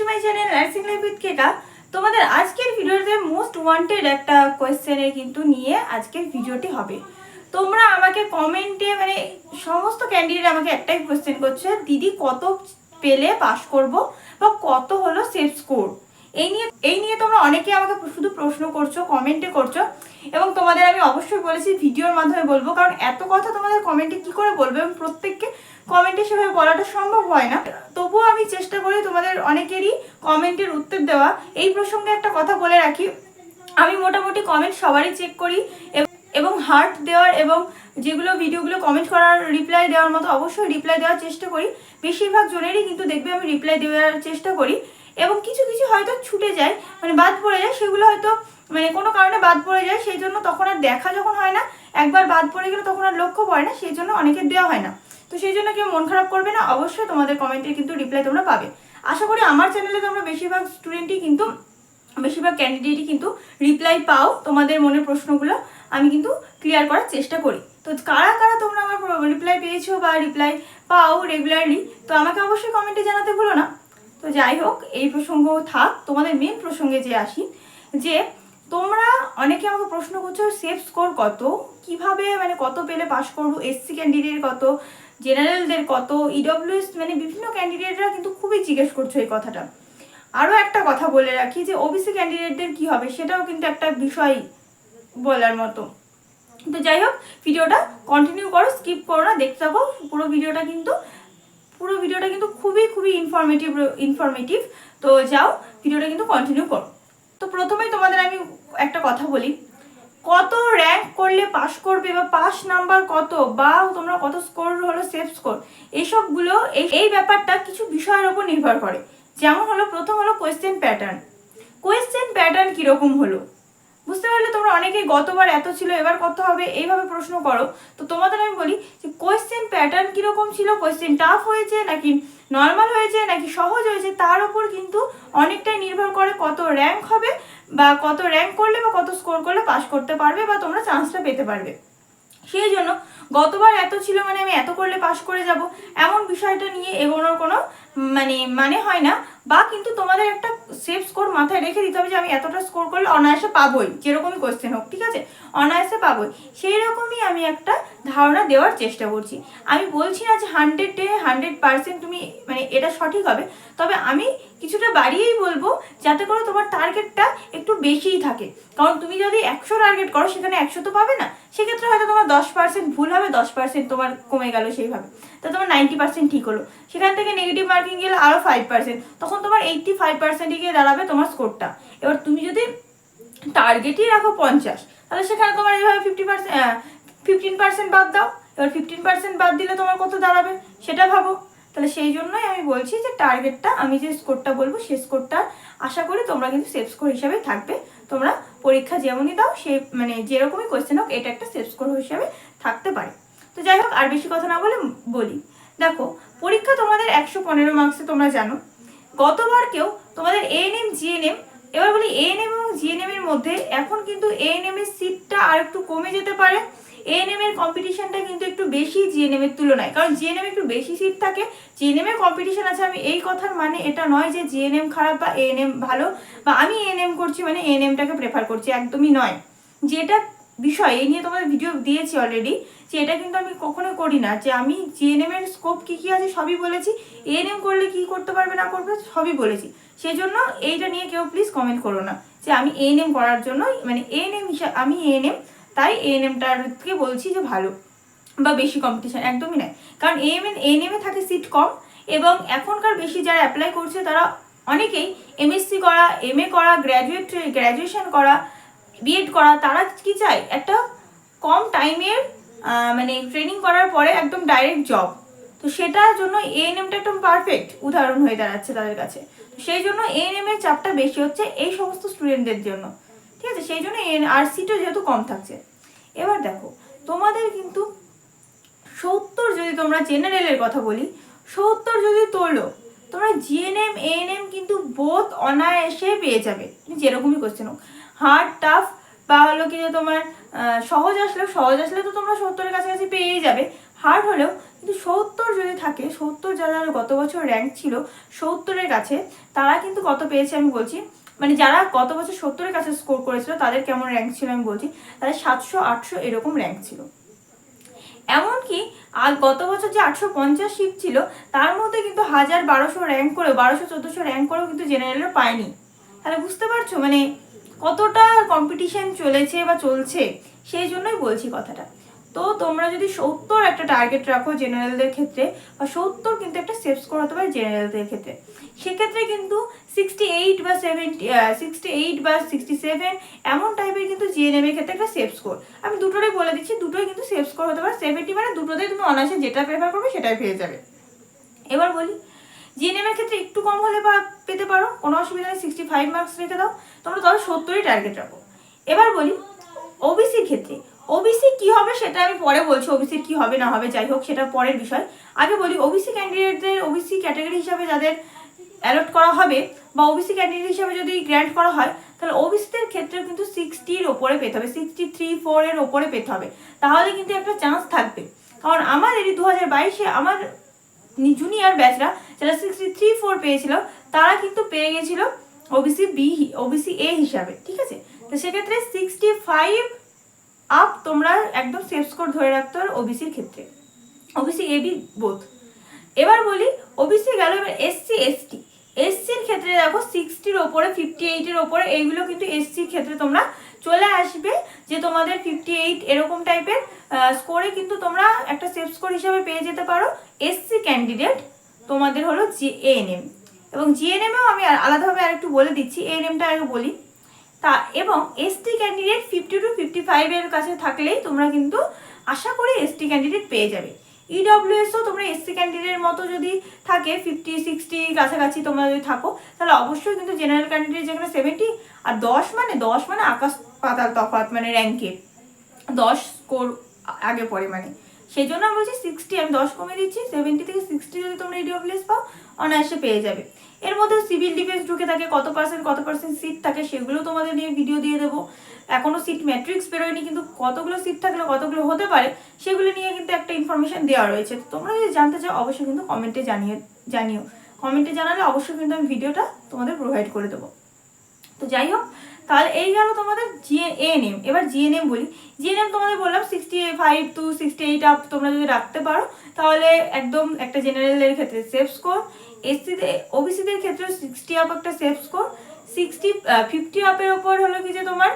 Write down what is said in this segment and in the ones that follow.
To my channel nursing life with Keka তোমাদের আজকের ভিডিওতে মোস্ট ওয়ান্টেড একটা কোয়েশ্চেনের কিন্তু নিয়ে আজকের ভিডিওটি হবে। তোমরা আমাকে কমেন্টে মানে সমস্ত ক্যান্ডিডেট আমাকে একটাই কোয়েশ্চেন করছে, দিদি কত পেলে পাশ করব বা কত হলো সেফ স্কোর এই নিয়ে এই নিয়ে তোমরা অনেকে আমাকে শুধু প্রশ্ন করছ কমেন্টে করছ, এবং তোমাদের আমি অবশ্যই বলেছি, ভিডিওর মাধ্যমে বলব, কারণ এত কথা তোমাদের কমেন্টে কি করে বলব, এবং প্রত্যেককে কমেন্টে সেভাবে বলাটা সম্ভব হয় না। তবুও আমি চেষ্টা করি তোমাদের অনেকেরই কমেন্টের উত্তর দেওয়া। এই প্রসঙ্গে একটা কথা বলে রাখি, আমি মোটামুটি কমেন্ট সবারই চেক করি, এবং হার্ট দেওয়ার এবং যেগুলো ভিডিওগুলো কমেন্ট করার রিপ্লাই দেওয়ার মতো অবশ্যই রিপ্লাই দেওয়ার চেষ্টা করি। বেশিরভাগ জনেরই কিন্তু দেখবে আমি রিপ্লাই দেওয়ার চেষ্টা করি। এবং কিছু কিছু হয়তো ছুটে যায় মানে বাদ পড়ে যায়, সেগুলো হয়তো মানে কোনো কারণে বাদ পড়ে যায়, সেই জন্য তখন আর দেখা যখন হয় না, একবার বাদ পড়ে গেলে তখন আর লক্ষ্য পড়ে না, সেই জন্য অনেকের দেওয়া হয় না। তো সেই জন্য কেউ মন খারাপ করবে না, অবশ্যই তোমাদের কমেন্টে কিন্তু রিপ্লাই তোমরা পাবে। আশা করি আমার চ্যানেলে তোমরা বেশিরভাগ স্টুডেন্টই কিন্তু, বেশিরভাগ ক্যান্ডিডেটই কিন্তু রিপ্লাই পাও তোমাদের মনের প্রশ্নগুলো, আমি কিন্তু ক্লিয়ার করার চেষ্টা করি। তো কারা কারা তোমরা আমার রিপ্লাই পেয়েছ বা রিপ্লাই পাও রেগুলারলি তো আমাকে অবশ্যই কমেন্টে জানাতে ভুলো না। তো যাই হোক, এই প্রসঙ্গ থাক, তোমাদের মেন প্রসঙ্গে যে আসি, যে তোমরা অনেকে আমাকে প্রশ্ন করছ সেফ স্কোর কত? কীভাবে মানে কত পেলে পাস করব? এসসি ক্যান্ডিডেট কত? জেনারেলদের কত? ইডব্লিউএস মানে বিভিন্ন ক্যান্ডিডেটরা কিন্তু খুবই জিজ্ঞেস করছ এই কথাটা। আরও একটা কথা বলে রাখি যে ওবিসি ক্যান্ডিডেটদের কি হবে, সেটাও কিন্তু একটা বিষয় বলার মতো। তো যাই হোক ভিডিওটা কন্টিনিউ করো স্কিপ করো না, দেখতে থাকো, পুরো ভিডিওটা কিন্তু পুরো ভিডিওটা কিন্তু খুবই খুবই ইনফরমেটিভ ইনফরমেটিভ তো যাও, ভিডিওটা কিন্তু কন্টিনিউ করো। তো প্রথমেই তোমাদের আমি একটা কথা বলি। কত র্যাঙ্ক করলে পাস করবে বা পাস নাম্বার কত বা তোমরা কত স্কোর হলো সেফ স্কোর এইসবগুলো এই এই ব্যাপারটা কিছু বিষয়ের ওপর নির্ভর করে। যেমন হলো, প্রথম হলো কোয়েশ্চেন প্যাটার্ন কোয়েশ্চেন প্যাটার্ন কীরকম হলো? বুঝতে পারলে তোমরা অনেকেই গতবার এত ছিল, এবার কত হবে, এইভাবে প্রশ্ন করো। তো তোমাদের আমি বলি যে কোয়েশ্চেন প্যাটার্ন কীরকম ছিল? কোয়েশ্চেন টাফ হয়েছে নাকি নর্মাল হয়েছে নাকি সহজ হয়েছে? তার উপর কিন্তু অনেকটাই নির্ভর করে কত র্যাঙ্ক হবে বা কত র্যাঙ্ক করলে বা কত স্কোর করলে পাস করতে পারবে বা তোমরা চান্সটা পেতে পারবে। সেই জন্য গতবার এত ছিল মানে আমি এত করলে পাস করে যাব, এমন বিষয়টা নিয়ে এগোনোর কোনো মানে মানে হয় না। বা কিন্তু তোমাদের একটা সেফ স্কোর মাথায় রেখে দিতে হবে যে আমি এতটা স্কোর করলে অনায়াসে পাবোই যেরকমই কোয়েশ্চেন হোক, ঠিক আছে? অনায়াসে পাবোই। সেই রকমই আমি একটা ধারণা দেওয়ার চেষ্টা করছি। আমি বলছি না যে হান্ড্রেডে হান্ড্রেড পার্সেন্ট তুমি মানে এটা সঠিক হবে, তবে আমি কিছুটা বাড়িয়েই বলব যাতে করে তোমার টার্গেটটা একটু বেশিই থাকে। কারণ তুমি যদি একশো টার্গেট করো, সেখানে একশো তো পাবে না। সেক্ষেত্রে হয়তো তোমার দশ পার্সেন্ট ভুল হবে, দশ পার্সেন্ট তোমার কমে গেল সেইভাবে। তো তোমার নাইনটি পার্সেন্ট ঠিক হলো। সেখান থেকে নেগেটিভ মার্কিং গেলে আরও ফাইভ পার্সেন্ট তখন তোমার এইটটি ফাইভ পার্সেন্টে গিয়ে দাঁড়াবে তোমার স্কোরটা এবার তুমি যদি টার্গেটই রাখো পঞ্চাশ, তাহলে সেখানে তোমার এইভাবে ফিফটি পার্সেন্ট ফিফটিন পার্সেন্ট বাদ দাও। এবার ফিফটিন পার্সেন্ট বাদ দিলে তোমার কত দাঁড়াবে, সেটা ভাবো। তাহলে সেই জন্যই আমি বলছি যে টার্গেটটা আমি যে স্কোরটা বলব সেই স্কোরটা আশা করি তোমরা কিন্তু সেফ স্কোর হিসাবে থাকবে। তোমরা পরীক্ষা যেমনই দাও, সে মানে যেরকমই কোয়েশ্চেন হোক, এটা একটা সেফ স্কোর হিসাবে থাকতে পারে। তো যাই হোক, আর বেশি কথা না বলে বলি। দেখো, পরীক্ষা তোমাদের একশো পনেরো মার্কসে তোমরা জানো। গতবার কেউ তোমাদের এএনএম জিএনএম এবার বলি এএনএম এবং জিএনএম এর মধ্যে এখন কিন্তু এএনএম এর সিটটা আর একটু কমে যেতে পারে এএনএম এর কম্পিটিশনটা কিন্তু একটু বেশি জিএনএম এর তুলনায় কারণ জিএনএম একটু বেশি সিট থাকে জিএনএম এর কম্পিটিশন আছে আমি এই কথার মানে এটা নয় যে জিএনএম খারাপ বা এএনএম ভালো বা আমি এএনএম করছি মানে এএনএমটাকে প্রেফার করছি একদমই নয় যেটা বিষয় এই নিয়ে তোমাদের ভিডিও দিয়েছি অলরেডি যে এটা কিন্তু আমি কখনোই করি না। যে আমি জিএনএম এর স্কোপ কী কী আছে সবই বলেছি এএনএম করলে কি করতে পারবে না করবে সবই বলেছি। সেই জন্য এইটা নিয়ে কেউ প্লিজ কমেন্ট করো না, যে আমি এএনএম করার জন্য মানে এএনএম হিসাবে আমি এএনএম তাই এএনএমটার থেকে বলছি যে ভালো, বা বেশি কম্পিটিশন একদমই নয়। কারণ এএমএন এএনএমে থাকে সিট কম, এবং এখনকার বেশি যারা অ্যাপ্লাই করছে তারা অনেকেই এমএসসি করা এমএ করা গ্র্যাজুয়েট গ্র্যাজুয়েশন করা বিএড করা, তারা কি চায়? একটা কম টাইমের মানে ট্রেনিং করার পরে একদম ডাইরেক্ট জব তো সেটার জন্য এএনএমটা একদম পারফেক্ট উদাহরণ হয়ে দাঁড়াচ্ছে তাদের কাছে। সেই জন্য এএনএম এর চাপটা বেশি হচ্ছে এই সমস্ত স্টুডেন্টদের জন্য। ঠিক আছে? সেই জন্য এন আর সিটও যেহেতু কম থাকছে। এবার দেখো, তোমাদের কিন্তু সত্তর যদি তোমরা জেনারেলের কথা বলি, সত্তর যদি তোলো, তোমরা জিএনএম এএনএম কিন্তু বোধ অনায়াসে পেয়ে যাবে। তুমি যেরকমই কোশ্চেন হোক। হার্ড টাফ বা হলো কি যে তোমার সহজ আসলেও, সহজ আসলে তো তোমরা সত্তরের কাছাকাছি পেয়েই যাবে। হার্ড হলেও, কিন্তু সত্তর যদি থাকে, সত্তর যারা গত বছর র্যাঙ্ক ছিল, সত্তরের কাছে, তারা কিন্তু কত পেয়েছে আমি বলছি। মানে যারা গত বছর সত্তরের কাছে স্কোর করেছিল, তাদের কেমন র্যাঙ্ক ছিল আমি বলছি, তাদের সাতশো, আটশো এরকম র্যাঙ্ক ছিল। এমনকি আর গত বছর যে আটশো পঞ্চাশ সিট ছিল, তার মধ্যে কিন্তু হাজার বারোশো র্যাঙ্ক করেও, বারোশো, চোদ্দোশো র্যাঙ্ক করেও কিন্তু জেনারেলরা পায়নি। তাহলে বুঝতে পারছ? মানে কতটা কম্পিটিশন চলেছে বা চলছে, সেই জন্যই বলছি কথাটা। তো তোমরা যদি সত্তর একটা টার্গেট রাখো জেনারেলদের ক্ষেত্রে, বা সত্তর কিন্তু একটা সেফ স্কোর হতে পারে জেনারেলদের ক্ষেত্রে। সেক্ষেত্রে কিন্তু সিক্সটি এইট বা সেভেন্টি সিক্সটি এইট বা সিক্সটি সেভেন এমন টাইপের কিন্তু জিএনএম এর ক্ষেত্রে একটা সেফ স্কোর আমি দুটোরই বলে দিচ্ছি, দুটোই কিন্তু সেফ স্কোর হতে পারে সেভেন্টি মানে দুটোতেই তুমি অনায়াসে যেটা প্রেফার করবে সেটাই পেয়ে যাবে। এবার বলি জিএনএম এর ক্ষেত্রে একটু কম হলে বা পেতে পারো, কোনো অসুবিধা নেই সিক্সটি ফাইভ মার্কস রেখে দাও, তোমরা তবে সত্তরই টার্গেট রাখো। এবার বলি ওবিসির ক্ষেত্রে ওবিসি কি হবে সেটা আমি পরে বলছি ওবিসির কি হবে না হবে, যাই হোক, সেটা পরের বিষয়। আগে বলি ওবিসি ক্যান্ডিডেটদের ওবিসি ক্যাটাগরি হিসাবে যাদের অ্যালট করা হবে বা ওবিসি ক্যান্ডিডেট হিসাবে যদি গ্র্যান্ট করা হয়, তাহলে ওবিসিদের ক্ষেত্রে কিন্তু সিক্সটির ওপরে পেতে হবে সিক্সটি থ্রি ফোরের ওপরে পেতে হবে। তাহলে কিন্তু একটা চান্স থাকবে। কারণ আমার এই দু হাজার বাইশে, আমার জুনিয়র ব্যাচরা, যারা সিক্সটি থ্রি ফোর পেয়েছিল, তারা কিন্তু পেয়ে গেছিল ওবিসি বি ওবিসি এ হিসাবে, ঠিক আছে? তো সেক্ষেত্রে সিক্সটি ফাইভ আপ তোমরা একদম সেফ স্কোর ধরে রাখতে পারো ওবিসির ক্ষেত্রে। ওবিসি এ বি বোথ এবার বলি ওবিসি গেল এবার এসসি এসটি এসসির ক্ষেত্রে দেখো সিক্সটির ওপরে ফিফটি এইটের ওপরে, এইগুলো কিন্তু এসসির ক্ষেত্রে তোমরা চলে আসবে যে তোমাদের ফিফটি এইট এরকম টাইপের স্কোরে কিন্তু তোমরা একটা সেফ স্কোর হিসাবে পেয়ে যেতে পারো। এসসি ক্যান্ডিডেট তোমাদের হলো জি এএনএম এবং জিএনএমেও আমি আলাদাভাবে আরেকটু বলে দিচ্ছি এএনএমটা আগে বলি। তা, এবং ST candidate fifty two fifty ফাইভের কাছে থাকলেই তোমরা কিন্তু আশা করি এসটি ক্যান্ডিডেট পেয়ে যাবে। ইডব্লিউএসও তোমরা এসসি ক্যান্ডিডেটের মতো যদি থাকে ফিফটি সিক্সটি কাছাকাছি তোমরা যদি থাকো, তাহলে অবশ্যই কিন্তু জেনারেল ক্যান্ডিডেট যেখানে সেভেন্টি আর দশ মানে দশ মানে আকাশ পাতাল তফাৎ মানে র্যাঙ্কে দশ স্কোর আগে পরে মানে। সেই জন্য আমি বলছি সিক্সটি আমি দশ কমে দিচ্ছি সেভেন্টি থেকে সিক্সটি যদি তোমরা ইডিওপ্লেস পাও, অনায়াসে পেয়ে যাবে। এর মধ্যে সিভিল ডিফেন্স ঢুকে থাকে, কত পার্সেন্ট কত পার্সেন্ট সিট থাকে সেগুলো তোমাদের নিয়ে ভিডিও দিয়ে দেবো। এখনও সিট ম্যাট্রিক্স বেরোয়নি, কিন্তু কতগুলো সিট থাকলে কতগুলো হতে পারে, সেগুলো নিয়ে কিন্তু একটা ইনফরমেশন দেওয়া রয়েছে। তোমরা যদি জানতে চাও, অবশ্যই কিন্তু কমেন্টে জানিয়ে, জানিও। কমেন্টে জানালে অবশ্যই কিন্তু আমি ভিডিওটা তোমাদের প্রোভাইড করে দেবো। তো যাই হোক তাহলে এই গেল তোমাদের জিএনএম এবার জিএনএম বলি। জিএনএম তোমাদের বললাম sixty five to sixty eight up তোমরা যদি রাখতে পারো, তাহলে একদম একটা জেনারেলের ক্ষেত্রে সেফ স্কোর এসসিতে ওবিসিদের ক্ষেত্রে সিক্সটি আপ একটা সেফ স্কোর সিক্সটি ফিফটি আপের ওপর হলো কি যে তোমার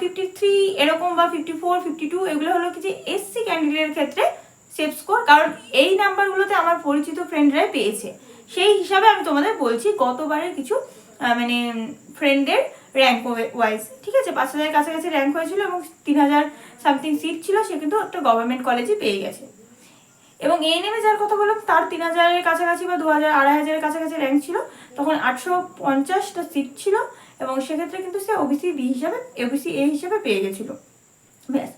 ফিফটি থ্রি এরকম বা ফিফটি ফোর ফিফটি টু এগুলো হলো কি যে এসসি ক্যান্ডিডেটের ক্ষেত্রে সেফ স্কোর কারণ এই নাম্বারগুলোতে আমার পরিচিত ফ্রেন্ডরাই পেয়েছে। সেই হিসাবে আমি তোমাদের বলছি গতবারের কিছু মানে ফ্রেন্ডের র্যাঙ্ক ওয়াইজ ঠিক আছে, পাঁচ হাজারের কাছাকাছি র্যাঙ্ক হয়েছিল এবং তিন হাজার সামথিং সিট ছিল, সে কিন্তু একটা গভর্নমেন্ট কলেজে পেয়ে গেছে। এবং এই নেমে যার কথা বললাম, তার তিন হাজারের কাছাকাছি বা দু হাজার, আড়াই হাজারের কাছাকাছি র্যাঙ্ক ছিল। তখন আটশো পঞ্চাশটা সিট ছিল এবং সেক্ষেত্রে কিন্তু সে ওবিসি বি হিসাবে ওবিসি এ হিসাবে পেয়ে গেছিল। ব্যাস।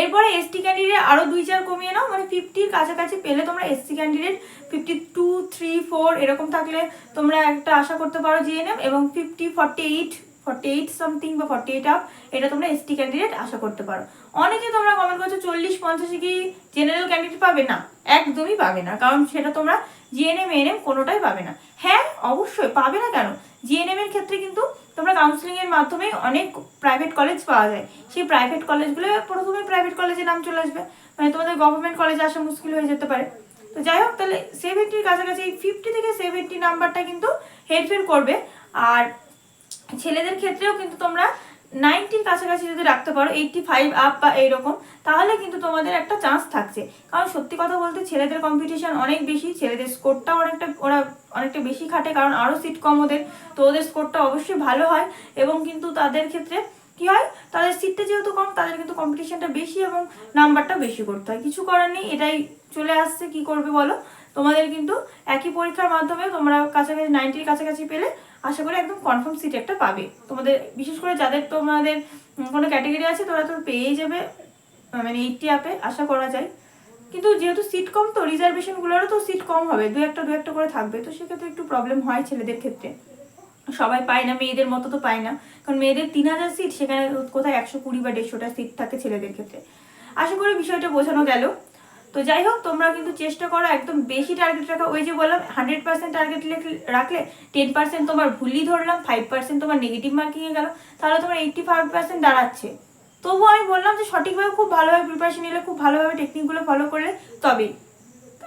এরপরে এসটি ক্যান্ডিডেট আরও দুই চার কমিয়ে নাও মানে ফিফটির কাছাকাছি পেলে তোমরা SC candidate fifty two three four এরকম থাকলে তোমরা একটা আশা করতে পারো জিএনএম এবং fifty forty eight forty eight something বা ফর্টি এইট আপ এটা তোমরা এসটি ক্যান্ডিডেট আশা করতে পারো। অনেকে তোমরা কমেন্ট করছ চল্লিশ, পঞ্চাশে কি জেনারেল ক্যান্ডিডেট পাবে না? একদমই পাবে না, কারণ সেটা তোমরা জিএনএম এনএম কোনোটাই পাবে না। হ্যাঁ অবশ্যই পাবে না কেন? জিএনএম এর ক্ষেত্রে কিন্তু তোমরা কাউন্সিলিং এর মাধ্যমে অনেক প্রাইভেট কলেজ পাওয়া যায়। সেই প্রাইভেট কলেজগুলো প্রথমে প্রাইভেট কলেজে নাম চলে আসবে। মানে তোমাদের গভর্নমেন্ট কলেজে আসা মুশকিল হয়ে যেতে পারে। তো যাই হোক, তাহলে সেভেন্টির কাছাকাছি ফিফটি থেকে সেভেন্টি নাম্বারটা কিন্তু হেরফের করবে। আর ছেলেদের ক্ষেত্রেও কিন্তু তোমরা নাইনটির কাছাকাছি যদি রাখতে পারো এইটটি ফাইভ আপ বা এইরকম, তাহলে কিন্তু তোমাদের একটা চান্স থাকছে। কারণ সত্যি কথা বলতে ছেলেদের কম্পিটিশান অনেক বেশি, ছেলেদের স্কোরটা অনেকটা, ওরা অনেকটা বেশি খাটে, কারণ আরও সিট কম ওদের, তো ওদের স্কোরটা অবশ্যই ভালো হয় এবং কিন্তু তাদের ক্ষেত্রে কি হয়, তাদের সিটটা যেহেতু কম, তাদের কিন্তু কম্পিটিশানটা বেশি এবং নাম্বারটা বেশি করতে হয়। কিছু করার নেই, এটাই চলে আসছে, কি করবে বলো? তোমাদের কিন্তু একই পরীক্ষার মাধ্যমে তোমরা কাছাকাছি নাইনটির কাছাকাছি পেলে আশা করি একদম কনফার্ম সিট একটা পাবে। তোমাদের, বিশেষ করে যাদের তোমাদের কোনো ক্যাটাগরি আছে, তোরা তো পেয়েই যাবে মানে এইটটি আপে আশা করা যায়। কিন্তু যেহেতু সিট কম, তো রিজার্ভেশনগুলোরও তো সিট কম হবে, দু একটা দু একটা করে থাকবে। তো সেক্ষেত্রে একটু প্রবলেম হয় ছেলেদের ক্ষেত্রে। সবাই পায় না, মেয়েদের মতো তো পায় না। কারণ মেয়েদের তিন হাজার সিট সেখানে কোথায় একশো কুড়ি বা দেড়শোটা সিট থাকে ছেলেদের ক্ষেত্রে। আশা করি বিষয়টা বোঝানো গেল। তো যাই হোক, তোমরা কিন্তু চেষ্টা করো একদম বেশি টার্গেট রাখা। ওই যে বললাম হান্ড্রেড পার্সেন্ট টার্গেট রাখলে টেন পার্সেন্ট তোমার ভুলই ধরলাম ফাইভ পার্সেন্ট তোমার নেগেটিভ মার্কিংয়ে গেল, তাহলে তোমার এইটটি ফাইভ পার্সেন্ট দাঁড়াচ্ছে। তবুও আমি বললাম যে সঠিকভাবে খুব ভালোভাবে প্রিপারেশন নিলে, খুব ভালোভাবে টেকনিকগুলো ফলো করলে তবেই।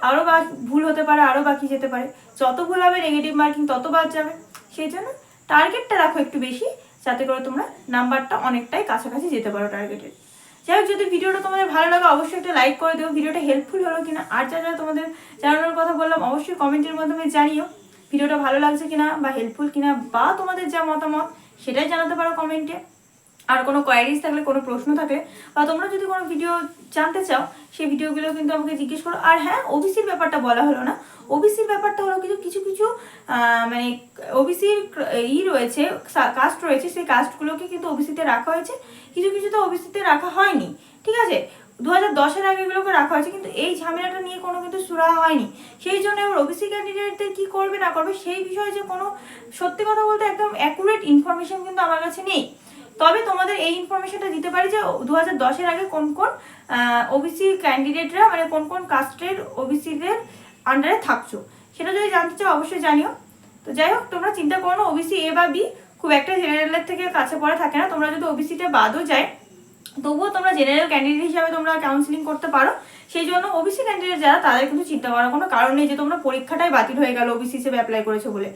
আরও বা, ভুল হতে পারে আরও বাকি যেতে পারে। যত ভুল হবে নেগেটিভ মার্কিং তত বাদ যাবে। সেই জন্য টার্গেটটা রাখো একটু বেশি, যাতে করে তোমরা নাম্বারটা অনেকটাই কাছাকাছি যেতে পারো টার্গেটের যাই হোক, যদি ভিডিওটা তোমাদের ভালো লাগে, অবশ্যই একটা লাইক করে দেবো ভিডিওটা হেল্পফুল হলো কিনা, আর যা যা তোমাদের জানানোর কথা বললাম, অবশ্যই কমেন্টের মাধ্যমে জানিও। ভিডিওটা ভালো লাগছে কিনা বা হেল্পফুল কিনা, বা তোমাদের যা মতামত, সেটাই জানাতে পারো কমেন্টে আর কোনো কোয়ারিজ থাকলে, কোনো প্রশ্ন থাকলে বা তোমরা যদি কোনো ভিডিও জানতে চাও, সেই ভিডিওগুলো কিন্তু আমাকে জিজ্ঞেস করো। আর হ্যাঁ ওবিসির ব্যাপারটা বলা হলো না। ওবিসির ব্যাপারটা হলো কিছু কিছু কিছু মানে ওবিসির ই রয়েছে কাস্ট রয়েছে, সেই কাস্টগুলোকে কিন্তু ওবিসিতে রাখা হয়েছে। কিছু কিছু তো ওবিসিতে রাখা হয়নি, ঠিক আছে? দু হাজার দশের আগে এগুলোকে রাখা হয়েছে, কিন্তু এই ঝামেলাটা নিয়ে কোনো কিন্তু সুরাহা হয়নি। সেই জন্য এবার ওবিসি ক্যান্ডিডেটদের কী করবে, না করবে, সেই বিষয়ে যে কোনো সত্যি কথা বলতে একদম অ্যাকুরেট ইনফরমেশন কিন্তু আমার কাছে নেই। তবে তোমাদের এই ইনফরমেশনটা দিতে পারি যে দু হাজার দশের আগে কোন কোন ওবিসি ক্যান্ডিডেটরা মানে কোন কোন কাস্টের ওবিসিদের আন্ডারে থাকছো। সেটা যদি জানতে চাও অবশ্যই জানিও। তো যাই হোক, তোমরা চিন্তা করো না ওবিসি এ বা বি খুব একটা জেনারেলের থেকে কাছে পড়া থাকে না। তোমরা যদি ওবিসিতে বাদও যায়, তবুও তোমরা জেনারেল ক্যান্ডিডেট হিসাবে তোমরা কাউন্সিলিং করতে পারো। সেই জন্য ওবিসি ক্যান্ডিডেট যারা তাদের কিন্তু চিন্তা করার কোনো কারণ নেই যে তোমরা পরীক্ষাটাই বাতিল হয়ে গেল ওবিসি হিসেবে অ্যাপ্লাই করেছ বলে।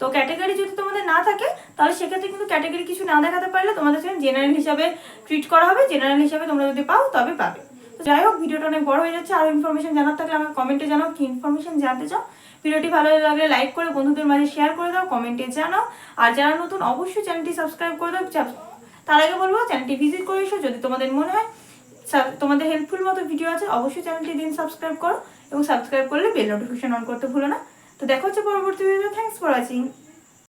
তো ক্যাটাগরি যদি তোমাদের না থাকে, তাহলে সেক্ষেত্রে কিন্তু ক্যাটাগরি কিছু না দেখাতে পারলে তোমাদের সেখানে জেনারেল হিসাবে ট্রিট করা হবে। জেনারেল হিসাবে তোমরা যদি পাও, তবে পাবে। তো যাই হোক, ভিডিওটা অনেক বড় হয়ে যাচ্ছে। আরও ইনফরমেশন জানার থাকলে আমাকে কমেন্টে জানাও। কি ইনফরমেশন জানতে চাও? ভিডিওটি ভালো লাগলে লাইক করে বন্ধুদের মাঝে শেয়ার করে দাও কমেন্টে জানাও। আর যারা নতুন, অবশ্যই চ্যানেলটি সাবস্ক্রাইব করে দাও। তার আগে বলব চ্যানেলটি ভিজিট করে এসো। যদি তোমাদের মনে হয় তোমাদের হেল্পফুল মতো ভিডিও আছে, অবশ্যই চ্যানেলটি দিন সাবস্ক্রাইব করো। এবং সাবস্ক্রাইব করলে বেল নোটিফিকেশন অন করতে ভুলো না। তো দেখা হচ্ছে পরবর্তী ভিডিওতে থ্যাংকস ফর ওয়াচিং